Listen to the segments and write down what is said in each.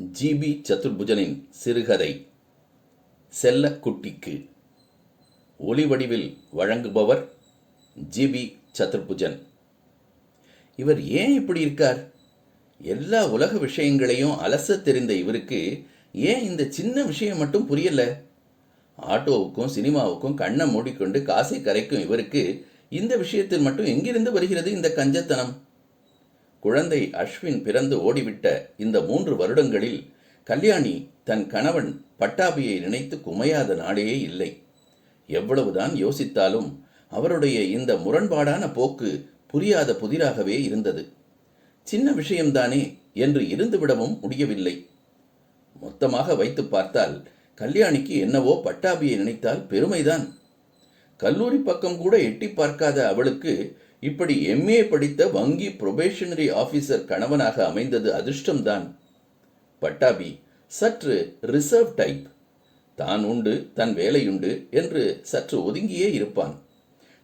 GB சதுர்புஜனின் சிறுகதை செல்லக்குட்டிக்கு. ஒளி வடிவில் வழங்குபவர் ஜிபி சதுர்புஜன். இவர் ஏன் இப்படி இருக்கார்? எல்லா உலக விஷயங்களையும் அலச தெரிந்த இவருக்கு ஏன் இந்த சின்ன விஷயம் மட்டும் புரியல? ஆட்டோவுக்கும் சினிமாவுக்கும் கண்ணை மூடிக்கொண்டு காசை கரைக்கும் இவருக்கு இந்த விஷயத்தில் மட்டும் எங்கிருந்து வருகிறது இந்த கஞ்சத்தனம்? குழந்தை அஸ்வின் பிறந்து ஓடிவிட்ட இந்த மூன்று வருடங்களில் கல்யாணி தன் கணவன் பட்டாபியை நினைத்து குமையாத நாளே இல்லை. எவ்வளவுதான் யோசித்தாலும் அவருடைய இந்த முரண்பாடான போக்கு புரியாத புதிராகவே இருந்தது. சின்ன விஷயம்தானே என்று இருந்துவிடவும் முடியவில்லை. மொத்தமாக வைத்து பார்த்தால் கல்யாணிக்கு என்னவோ பட்டாபியை நினைத்தால் பெருமைதான். கல்லூரி பக்கம் கூட எட்டி பார்க்காத அவளுக்கு இப்படி எம்ஏ படித்த வங்கி புரொபேஷனரி ஆபீசர் கணவனாக அமைந்தது அதிர்ஷ்டம்தான். பட்டாபி சற்று ரிசர்வ் டைப் தான் உண்டு தன் வேலையுண்டு என்று சற்று ஒதுங்கியே இருப்பான்.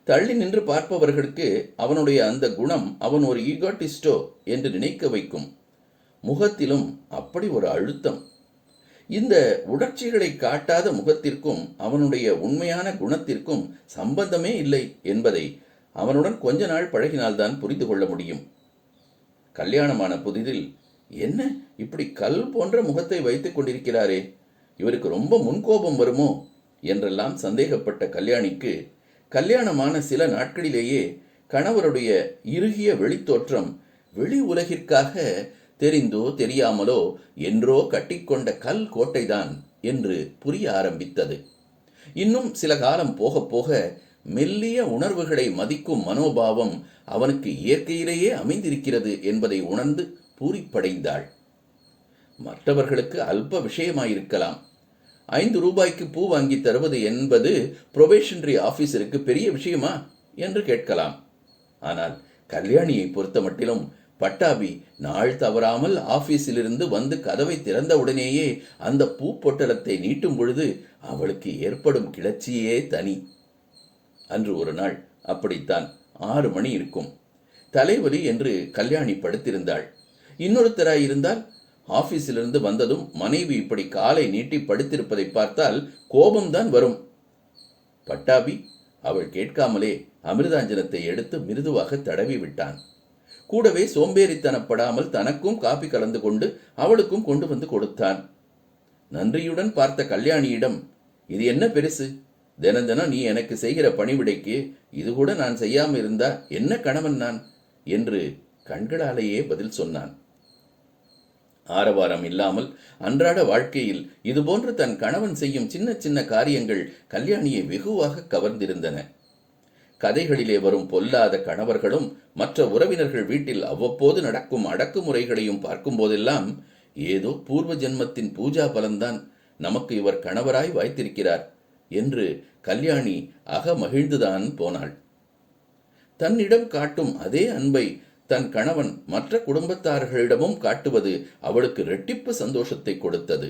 தள்ளி நின்று பார்ப்பவர்களுக்கு அவனுடைய அந்த குணம் அவன் ஒரு ஈகாட்டிஸ்டோ என்று நினைக்க வைக்கும். முகத்திலும் அப்படி ஒரு அழுத்தம். இந்த உணர்ச்சிகளை காட்டாத முகத்திற்கும் அவனுடைய உண்மையான குணத்திற்கும் சம்பந்தமே இல்லை என்பதை அவனுடன் கொஞ்ச நாள் பழகினால்தான் புரிந்து கொள்ள முடியும். கல்யாணமான புதிதில் என்ன இப்படி கல் போன்ற முகத்தை வைத்துக் கொண்டிருக்கிறாரே? இவருக்கு ரொம்ப முன்கோபம் வருமோ? என்றெல்லாம் சந்தேகப்பட்ட கல்யாணிக்கு கல்யாணமான சில நாட்களிலேயே கணவருடைய இறுகிய வெளித்தோற்றம் வெளி உலகிற்காக தெரிந்தோ தெரியாமலோ என்றோ கட்டிக்கொண்ட கல் கோட்டைதான் என்று புரிய ஆரம்பித்தது. இன்னும் சில காலம் போக போக மெல்லிய உணர்வுகளை மதிக்கும் மனோபாவம் அவனுக்கு இயற்கையிலேயே அமைந்திருக்கிறது என்பதை உணர்ந்து பூரிப்படைந்தாள். மற்றவர்களுக்கு அல்ப விஷயமாயிருக்கலாம். ஐந்து ரூபாய்க்கு பூ வாங்கி தருவது என்பது புரொபேஷனரி ஆபீசருக்கு பெரிய விஷயமா என்று கேட்கலாம். ஆனால் கல்யாணியை பொறுத்த மட்டிலும் பட்டாபி நாள் தவறாமல் ஆபீஸிலிருந்து வந்து கதவை திறந்தவுடனேயே அந்த பூ பொட்டலத்தை நீட்டும் பொழுது அவளுக்கு ஏற்படும் கிளர்ச்சியே தனி. அன்று ஒரு நாள் அப்படித்தான். ஆறு மணி இருக்கும். தலைவலி என்று கல்யாணி படுத்திருந்தாள். இன்னொருத்தராய் இருந்தால்? ஆபீஸிலிருந்து வந்ததும் மனைவி இப்படி காலை நீட்டி படுத்திருப்பதை பார்த்தால் கோபம்தான் வரும். பட்டாபி அவள் கேட்காமலே அமிர்தாஞ்சனத்தை எடுத்து மிருதுவாக தடவி விட்டான். கூடவே சோம்பேறித்தனப்படாமல் தனக்கும் காப்பி கலந்து கொண்டு அவளுக்கும் கொண்டு வந்து கொடுத்தான். நன்றியுடன் பார்த்த கல்யாணியிடம் இது என்ன பெருசு? தினம் தினம் நீ எனக்கு செய்கிற பணிவிடைக்கு இது கூட நான் செய்யாம இருந்தா என்ன கணவன் நான்? என்று கண்களாலேயே பதில் சொன்னான். ஆரவாரம் இல்லாமல் அன்றாட வாழ்க்கையில் இதுபோன்று தன் கணவன் செய்யும் சின்ன சின்ன காரியங்கள் கல்யாணியை வெகுவாக கவர்ந்திருந்தன. கதைகளிலே வரும் பொல்லாத கணவர்களும் மற்ற உறவினர்கள் வீட்டில் அவ்வப்போது நடக்கும் அடக்குமுறைகளையும் பார்க்கும்போதெல்லாம் ஏதோ பூர்வ ஜென்மத்தின் பூஜா பலன்தான் நமக்கு இவர் கணவராய் வாய்த்திருக்கிறார். என்று கல்யாணி அக மகிழ்ந்துதான் போனாள். தன்னிடம் காட்டும் அதே அன்பை தன் கணவன் மற்ற குடும்பத்தார்களிடமும் காட்டுவது அவளுக்கு ரெட்டிப்பு சந்தோஷத்தை கொடுத்தது.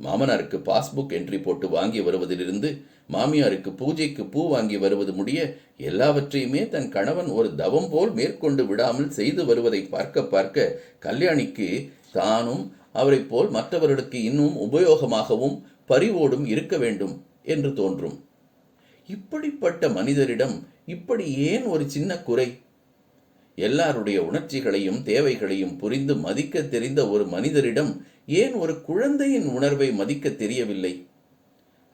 மாமனாருக்கு பாஸ்புக் என்ட்ரி போட்டு வாங்கி வருவதிலிருந்து மாமியாருக்கு பூஜைக்கு பூ வாங்கி வருவது முடிய எல்லாவற்றையுமே தன் கணவன் ஒரு தவம் போல் மேற்கொண்டு விடாமல் செய்து வருவதை பார்க்க பார்க்க கல்யாணிக்கு தானும் அவரைப் போல் மற்றவர்களுக்கு இன்னும் உபயோகமாகவும் பரிவோடும் இருக்க வேண்டும். என்று தோன்றும். இப்படிப்பட்ட மனிதரிடம் இப்படி ஏன் ஒரு சின்ன குறை? எல்லாருடைய உணர்ச்சிகளையும் தேவைகளையும் புரிந்து மதிக்க தெரிந்த ஒரு மனிதரிடம் ஏன் ஒரு குழந்தையின் உணர்வை மதிக்க தெரியவில்லை?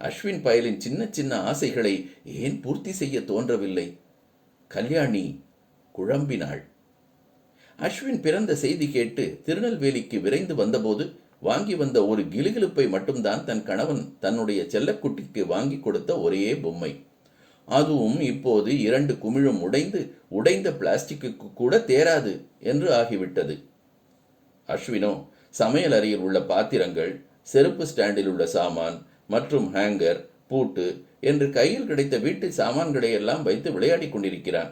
அஸ்வின் பயலின் சின்ன சின்ன ஆசைகளை ஏன் பூர்த்தி செய்ய தோன்றவில்லை? கல்யாணி குழம்பினாள். அஸ்வின் பிறந்த செய்தி கேட்டு திருநெல்வேலிக்கு விரைந்து வந்தபோது வாங்கி வந்த ஒரு கிலுகிலுப்பை மட்டும்தான் தன் கணவன் தன்னுடைய செல்லக்குட்டிக்கு வாங்கி கொடுத்த ஒரே பொம்மை. அதுவும் இப்போது இரண்டு குமிழும் உடைந்து உடைந்த பிளாஸ்டிக்கு கூட தேராது என்று ஆகிவிட்டது. அஸ்வினோ சமையல் அறையில் உள்ள பாத்திரங்கள் செருப்பு ஸ்டாண்டில் உள்ள சாமான் மற்றும் ஹேங்கர் பூட்டு என்று கையில் கிடைத்த வீட்டு சாமான்களை எல்லாம் வைத்து விளையாடிக் கொண்டிருக்கிறான்.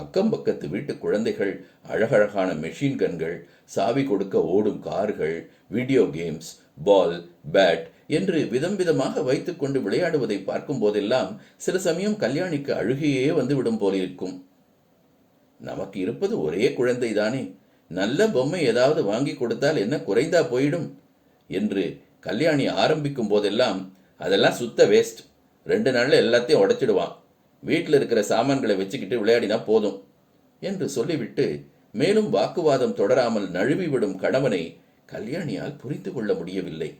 அக்கம் பக்கத்து வீட்டு குழந்தைகள் அழகழகான மெஷின் கன்கள் சாவி கொடுக்க ஓடும் கார்கள் வீடியோ கேம்ஸ் பால் பேட் என்று விதம் விதமாக வைத்துக்கொண்டு விளையாடுவதை பார்க்கும் போதெல்லாம் சில சமயம் கல்யாணிக்கு அழுகையே வந்துவிடும் போலிருக்கும். நமக்கு இருப்பது ஒரே குழந்தைதானே. நல்ல பொம்மை ஏதாவது வாங்கி கொடுத்தால் என்ன குறைந்தா போயிடும்? என்று கல்யாணி ஆரம்பிக்கும் போதெல்லாம் அதெல்லாம் சுத்த வேஸ்ட் ரெண்டு நாளில் எல்லாத்தையும் உடைச்சிடுவான். வீட்டில் இருக்கிற சாமான்களை வச்சுக்கிட்டு விளையாடினா போதும் என்று சொல்லிவிட்டு மேலும் வாக்குவாதம் தொடராமல் நழுவிவிடும் கணவனை கல்யாணியால் புரிந்து கொள்ள முடியவில்லை.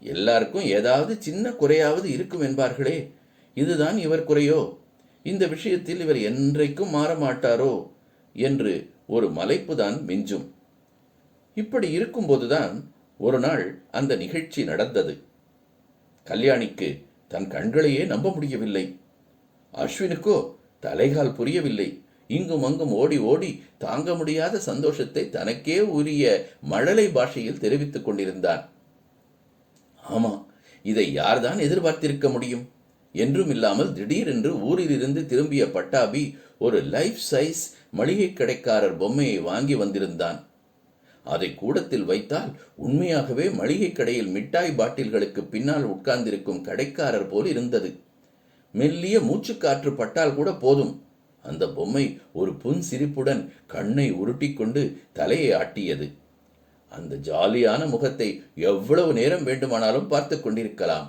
எல்லாருக்கும் ஏதாவது சின்ன குறையாவது இருக்கும் என்பார்களே இதுதான் இவர் குறையோ? இந்த விஷயத்தில் இவர் என்றைக்கும் மாற மாட்டாரோ? என்று ஒரு மலைப்புதான் மிஞ்சும். இப்படி இருக்கும்போதுதான் ஒரு நாள் அந்த நிகழ்ச்சி நடந்தது. கல்யாணிக்கு தன் கண்களையே நம்ப முடியவில்லை. அஸ்வினுக்கோ தலைகால் புரியவில்லை. இங்கும் அங்கும் ஓடி ஓடி தாங்க முடியாத சந்தோஷத்தை தனக்கே உரிய மழலை பாஷையில் தெரிவித்துக் கொண்டிருந்தான். ஆமா இதை யார்தான் எதிர்பார்த்திருக்க முடியும்? என்றும் இல்லாமல் திடீரென்று ஊரிலிருந்து திரும்பிய பட்டாபி ஒரு லைஃப் சைஸ் மளிகை கடைக்காரர் பொம்மையை வாங்கி வந்திருந்தான். அதை கூடத்தில் வைத்தால் உண்மையாகவே மளிகை கடையில் மிட்டாய் பாட்டில்களுக்கு பின்னால் உட்கார்ந்திருக்கும் கடைக்காரர் போல் இருந்தது. மெல்லிய மூச்சுக்காற்று பட்டால் கூட போதும். அந்த பொம்மை ஒரு புன் சிரிப்புடன் கண்ணை உருட்டிக்கொண்டு தலையை ஆட்டியது. அந்த ஜாலியான முகத்தை எவ்வளவு நேரம் வேண்டுமானாலும் பார்த்து கொண்டிருக்கலாம்.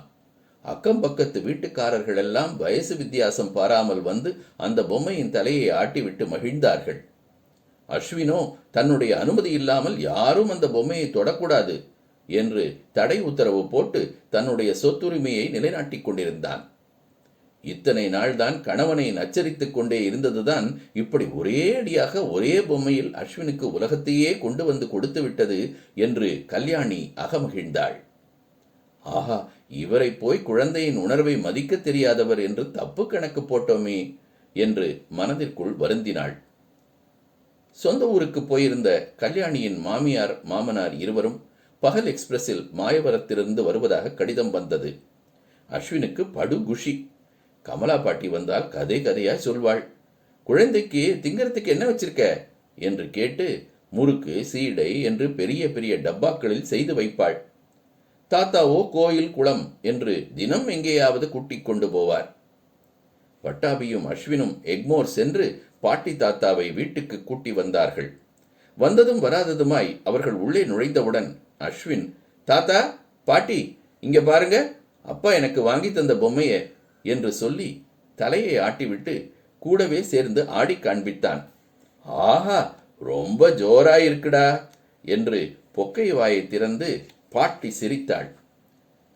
அக்கம் பக்கத்து வீட்டுக்காரர்கள் எல்லாம் வயசு வித்தியாசம் பாராமல் வந்து அந்த பொம்மையின் தலையை ஆட்டிவிட்டு மகிழ்ந்தார்கள். அஸ்வினோ தன்னுடைய அனுமதி இல்லாமல் யாரும் அந்த பொம்மையை தொடக்கூடாது என்று தடை உத்தரவு போட்டு தன்னுடைய சொத்துரிமையை நிலைநாட்டிக் கொண்டிருந்தான். இத்தனை நாள்தான் கணவனை நச்சரித்துக் கொண்டே இருந்ததுதான் இப்படி ஒரே அடியாக ஒரே பொம்மையில் அஸ்வினுக்கு உலகத்தையே கொண்டு வந்து கொடுத்து விட்டது என்று கல்யாணி அகமகிழ்ந்தாள். ஆஹா இவரை போய் குழந்தையின் உணர்வை மதிக்க தெரியாதவர் என்று தப்பு கணக்கு போட்டோமே என்று மனதிற்குள் வருந்தினாள். சொந்த ஊருக்கு போயிருந்த கல்யாணியின் மாமியார் மாமனார் இருவரும் பகல் எக்ஸ்பிரஸில் மாயவரத்திலிருந்து வருவதாக கடிதம் வந்தது. அஸ்வினுக்கு படுகுஷி. கமலா பாட்டி வந்தால் கதை கதையாய் சொல்வாள். குழந்தைக்கு திங்கிறதுக்கு என்ன வச்சிருக்க? என்று கேட்டு முறுக்கு சீடை என்று பெரிய பெரிய டப்பாக்களில் செய்து வைப்பாள். தாத்தாவோ கோயில் குளம் என்று தினம் எங்கேயாவது கூட்டிக் கொண்டு போவார். பட்டாபியும் அஸ்வினும் எக்மோர் சென்று பாட்டி தாத்தாவை வீட்டுக்கு கூட்டி வந்தார்கள். வந்ததும் வராததுமாய் அவர்கள் உள்ளே நுழைந்தவுடன் அஸ்வின் தாத்தா பாட்டி இங்க பாருங்க. அப்பா எனக்கு வாங்கி தந்த பொம்மையை என்று சொல்லி தலையை ஆட்டிவிட்டு கூடவே சேர்ந்து ஆடி காண்பித்தான். ஆஹா ரொம்ப ஜோராயிருக்குடா என்று பொக்கை வாயை திறந்து பாட்டி சிரித்தாள்.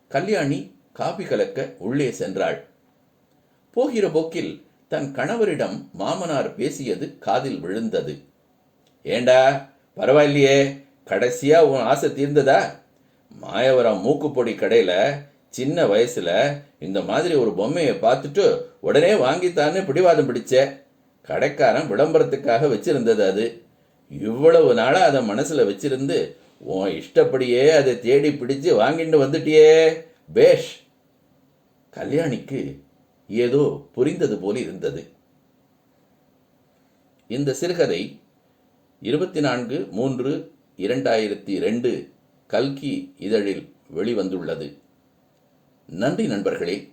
கல்யாணி காபி கலக்க உள்ளே சென்றாள். போகிற போக்கில் தன் கணவரிடம் மாமனார் பேசியது காதில் விழுந்தது. ஏண்டா பரவாயில்லையே கடைசியா உன் ஆசை தீர்ந்ததா? மாயவரம் மூக்குப்பொடி கடையில சின்ன வயசுல இந்த மாதிரி ஒரு பொம்மையை பார்த்துட்டு உடனே வாங்கித்தான்னு பிடிவாதம் பிடிச்ச கடைக்காரன் விளம்பரத்துக்காக வச்சிருந்தது அது. இவ்வளவு நாளாக அதை மனசில் வச்சிருந்து உன் இஷ்டப்படியே அதை தேடி பிடிச்சு வாங்கிட்டு வந்துட்டியே பேஷ். கல்யாணிக்கு ஏதோ புரிந்தது போல் இருந்தது. இந்த சிறுகதை இருபத்தி நான்கு மூன்று இரண்டாயிரத்தி ரெண்டு கல்கி இதழில் வெளிவந்துள்ளது. நன்றி நண்பர்களே.